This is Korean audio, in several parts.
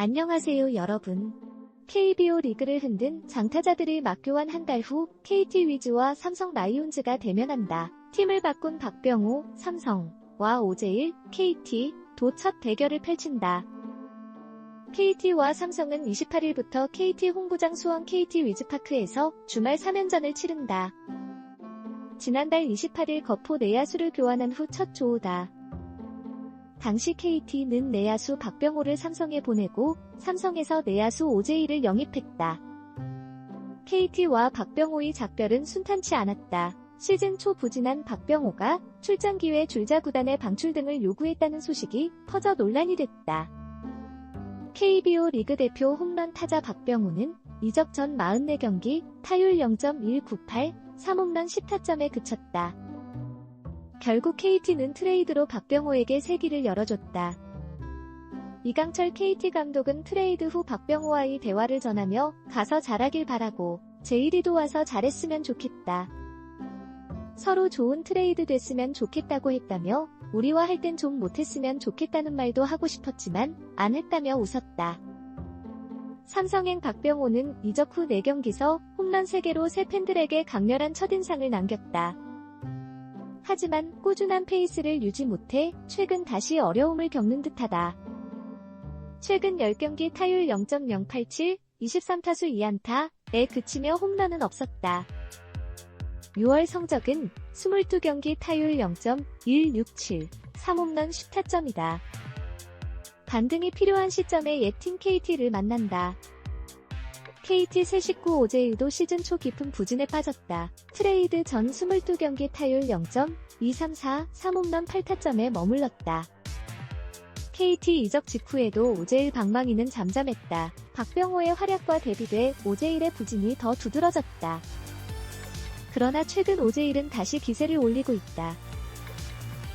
안녕하세요 여러분. KBO 리그를 흔든 장타자들이 맞교환 한 달 후 KT 위즈와 삼성 라이온즈가 대면한다. 팀을 바꾼 박병호, 삼성과 오재일, KT 도첫 대결을 펼친다. KT와 삼성은 28일부터 KT 홍구장 수원 KT 위즈파크에서 주말 3연전을 치른다. 지난달 28일 거포 내야수를 교환한 후 첫 조우다. 당시 KT는 내야수 박병호를 삼성에 보내고 삼성에서 내야수 오재일을 영입했다. KT와 박병호의 작별은 순탄치 않았다. 시즌 초 부진한 박병호가 출장 기회 줄자 구단의 방출 등을 요구했다는 소식이 퍼져 논란이 됐다. KBO 리그 대표 홈런 타자 박병호는 이적 전 44경기 타율 0.198, 3홈런 10타점에 그쳤다. 결국 KT는 트레이드로 박병호에게 세기를 열어줬다. 이강철 KT 감독은 트레이드 후 박병호와의 대화를 전하며 가서 잘하길 바라고 제일이도 와서 잘했으면 좋겠다. 서로 좋은 트레이드 됐으면 좋겠다고 했다며 우리와 할 땐 좀 못했으면 좋겠다는 말도 하고 싶었지만 안 했다며 웃었다. 삼성행 박병호는 이적 후 4경기서 홈런 3개로 새 팬들에게 강렬한 첫인상을 남겼다. 하지만 꾸준한 페이스를 유지 못해 최근 다시 어려움을 겪는 듯하다. 최근 10경기 타율 0.087, 23타수 2안타에 그치며 홈런은 없었다. 6월 성적은 22경기 타율 0.167, 3홈런 10타점이다. 반등이 필요한 시점에 예팀 KT를 만난다. KT 새 식구 오재일도 시즌 초 깊은 부진에 빠졌다. 트레이드 전 22경기 타율 0.234, 3홈런 8타점에 머물렀다. KT 이적 직후에도 오재일 방망이는 잠잠했다. 박병호의 활약과 대비돼 오재일의 부진이 더 두드러졌다. 그러나 최근 오재일은 다시 기세를 올리고 있다.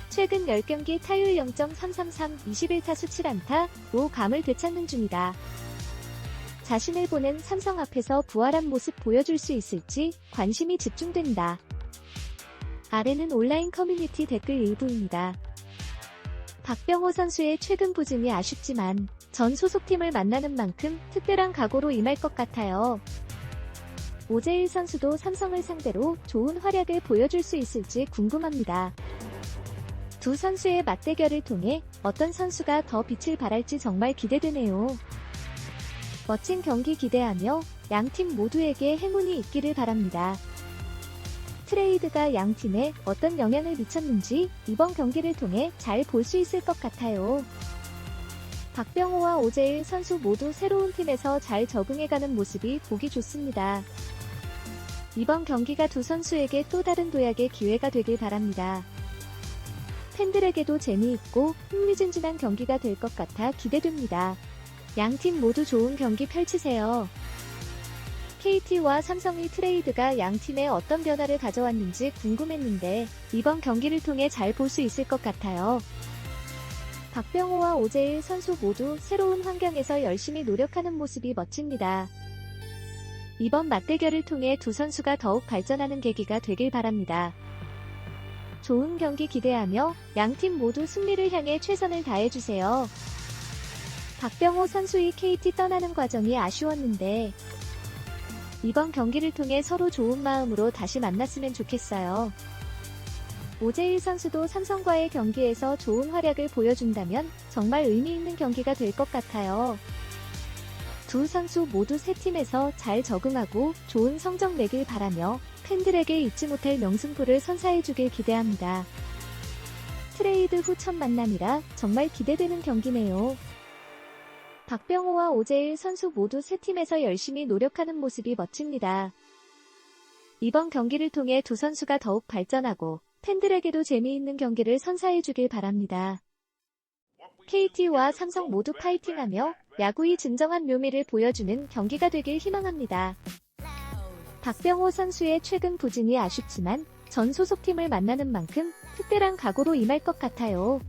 최근 10경기 타율 0.333, 21타수 7안타로 감을 되찾는 중이다. 자신을 보는 삼성 앞에서 부활한 모습 보여줄 수 있을지 관심이 집중된다. 아래는 온라인 커뮤니티 댓글 일부입니다. 박병호 선수의 최근 부진이 아쉽지만 전 소속팀을 만나는 만큼 특별한 각오로 임할 것 같아요. 오재일 선수도 삼성을 상대로 좋은 활약을 보여줄 수 있을지 궁금합니다. 두 선수의 맞대결을 통해 어떤 선수가 더 빛을 발할지 정말 기대되네요. 멋진 경기 기대하며 양 팀 모두에게 행운이 있기를 바랍니다. 트레이드가 양 팀에 어떤 영향을 미쳤는지 이번 경기를 통해 잘 볼 수 있을 것 같아요. 박병호와 오재일 선수 모두 새로운 팀에서 잘 적응해가는 모습이 보기 좋습니다. 이번 경기가 두 선수에게 또 다른 도약의 기회가 되길 바랍니다. 팬들에게도 재미있고 흥미진진한 경기가 될 것 같아 기대됩니다. 양 팀 모두 좋은 경기 펼치세요. KT와 삼성의 트레이드가 양 팀에 어떤 변화를 가져왔는지 궁금했는데 이번 경기를 통해 잘 볼 수 있을 것 같아요. 박병호와 오재일 선수 모두 새로운 환경에서 열심히 노력하는 모습이 멋집니다. 이번 맞대결을 통해 두 선수가 더욱 발전하는 계기가 되길 바랍니다. 좋은 경기 기대하며 양 팀 모두 승리를 향해 최선을 다해주세요. 박병호 선수의 KT 떠나는 과정이 아쉬웠는데 이번 경기를 통해 서로 좋은 마음으로 다시 만났으면 좋겠어요. 오재일 선수도 삼성과의 경기에서 좋은 활약을 보여준다면 정말 의미 있는 경기가 될 것 같아요. 두 선수 모두 세 팀에서 잘 적응하고 좋은 성적 내길 바라며 팬들에게 잊지 못할 명승부를 선사해주길 기대합니다. 트레이드 후 첫 만남이라 정말 기대되는 경기네요. 박병호와 오재일 선수 모두 세 팀에서 열심히 노력하는 모습이 멋집니다. 이번 경기를 통해 두 선수가 더욱 발전하고 팬들에게도 재미있는 경기를 선사해주길 바랍니다. KT와 삼성 모두 파이팅하며 야구의 진정한 묘미를 보여주는 경기가 되길 희망합니다. 박병호 선수의 최근 부진이 아쉽지만 전 소속팀을 만나는 만큼 특별한 각오로 임할 것 같아요.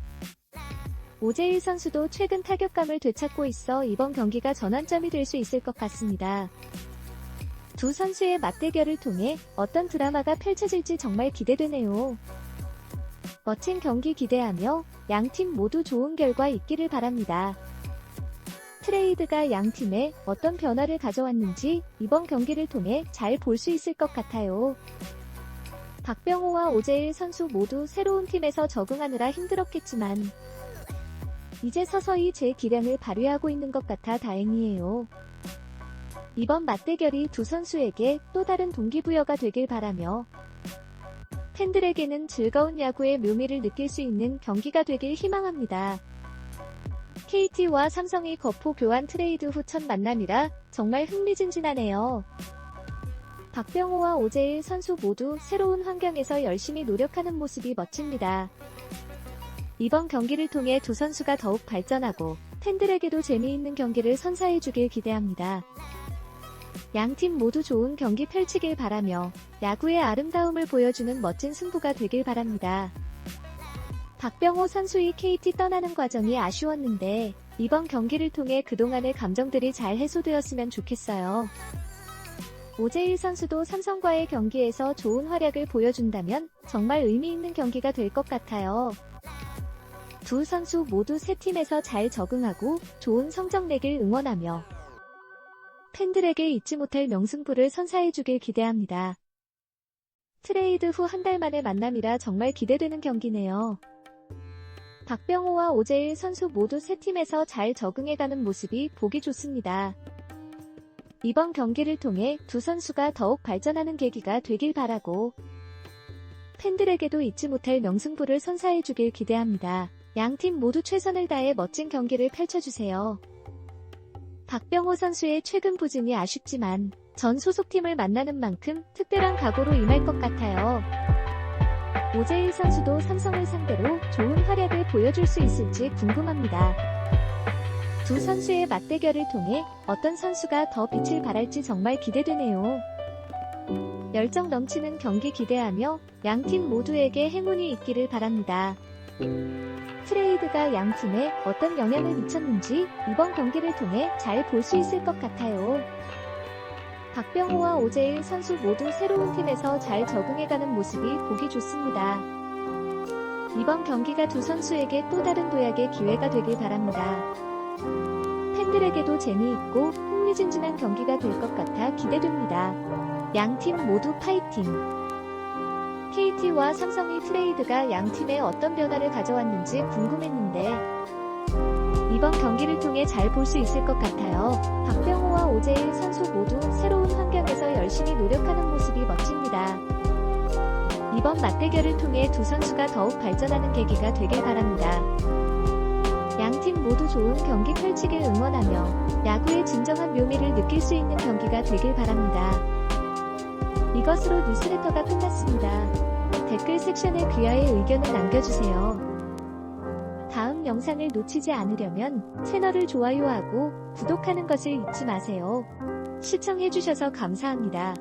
오재일 선수도 최근 타격감을 되찾고 있어 이번 경기가 전환점이 될 수 있을 것 같습니다. 두 선수의 맞대결을 통해 어떤 드라마가 펼쳐질지 정말 기대되네요. 멋진 경기 기대하며 양 팀 모두 좋은 결과 있기를 바랍니다. 트레이드가 양 팀에 어떤 변화를 가져왔는지 이번 경기를 통해 잘 볼 수 있을 것 같아요. 박병호와 오재일 선수 모두 새로운 팀에서 적응하느라 힘들었겠지만 이제 서서히 제 기량을 발휘하고 있는 것 같아 다행이에요. 이번 맞대결이 두 선수에게 또 다른 동기부여가 되길 바라며 팬들에게는 즐거운 야구의 묘미를 느낄 수 있는 경기가 되길 희망합니다. KT와 삼성이 거포 교환 트레이드 후 첫 만남이라 정말 흥미진진하네요. 박병호와 오재일 선수 모두 새로운 환경에서 열심히 노력하는 모습이 멋집니다. 이번 경기를 통해 두 선수가 더욱 발전하고 팬들에게도 재미있는 경기를 선사해주길 기대합니다. 양 팀 모두 좋은 경기 펼치길 바라며 야구의 아름다움을 보여주는 멋진 승부가 되길 바랍니다. 박병호 선수의 KT 떠나는 과정이 아쉬웠는데 이번 경기를 통해 그동안의 감정들이 잘 해소되었으면 좋겠어요. 오재일 선수도 삼성과의 경기에서 좋은 활약을 보여준다면 정말 의미 있는 경기가 될 것 같아요. 두 선수 모두 새 팀에서 잘 적응하고 좋은 성적 내길 응원하며 팬들에게 잊지 못할 명승부를 선사해주길 기대합니다. 트레이드 후 한 달 만의 만남이라 정말 기대되는 경기네요. 박병호와 오재일 선수 모두 새 팀에서 잘 적응해가는 모습이 보기 좋습니다. 이번 경기를 통해 두 선수가 더욱 발전하는 계기가 되길 바라고 팬들에게도 잊지 못할 명승부를 선사해주길 기대합니다. 양팀 모두 최선을 다해 멋진 경기를 펼쳐주세요. 박병호 선수의 최근 부진이 아쉽지만 전 소속팀을 만나는 만큼 특별한 각오로 임할 것 같아요. 오재일 선수도 삼성을 상대로 좋은 활약을 보여줄 수 있을지 궁금합니다. 두 선수의 맞대결을 통해 어떤 선수가 더 빛을 발할지 정말 기대되네요. 열정 넘치는 경기 기대하며 양 팀 모두에게 행운이 있기를 바랍니다. 트레이드가 양 팀에 어떤 영향을 미쳤는지 이번 경기를 통해 잘 볼 수 있을 것 같아요. 박병호와 오재일 선수 모두 새로운 팀에서 잘 적응해가는 모습이 보기 좋습니다. 이번 경기가 두 선수에게 또 다른 도약의 기회가 되길 바랍니다. 팬들에게도 재미있고 흥미진진한 경기가 될 것 같아 기대됩니다. 양 팀 모두 파이팅! KT와 삼성의 트레이드가 양 팀에 어떤 변화를 가져왔는지 궁금했는데 이번 경기를 통해 잘 볼 수 있을 것 같아요. 박병호와 오재일 선수 모두 새로운 환경에서 열심히 노력하는 모습이 멋집니다. 이번 맞대결을 통해 두 선수가 더욱 발전하는 계기가 되길 바랍니다. 양팀 모두 좋은 경기 펼치길 응원하며 야구의 진정한 묘미를 느낄 수 있는 경기가 되길 바랍니다. 이것으로 뉴스레터가 끝났습니다. 댓글 섹션에 귀하의 의견을 남겨주세요. 다음 영상을 놓치지 않으려면 채널을 좋아요하고 구독하는 것을 잊지 마세요. 시청해주셔서 감사합니다.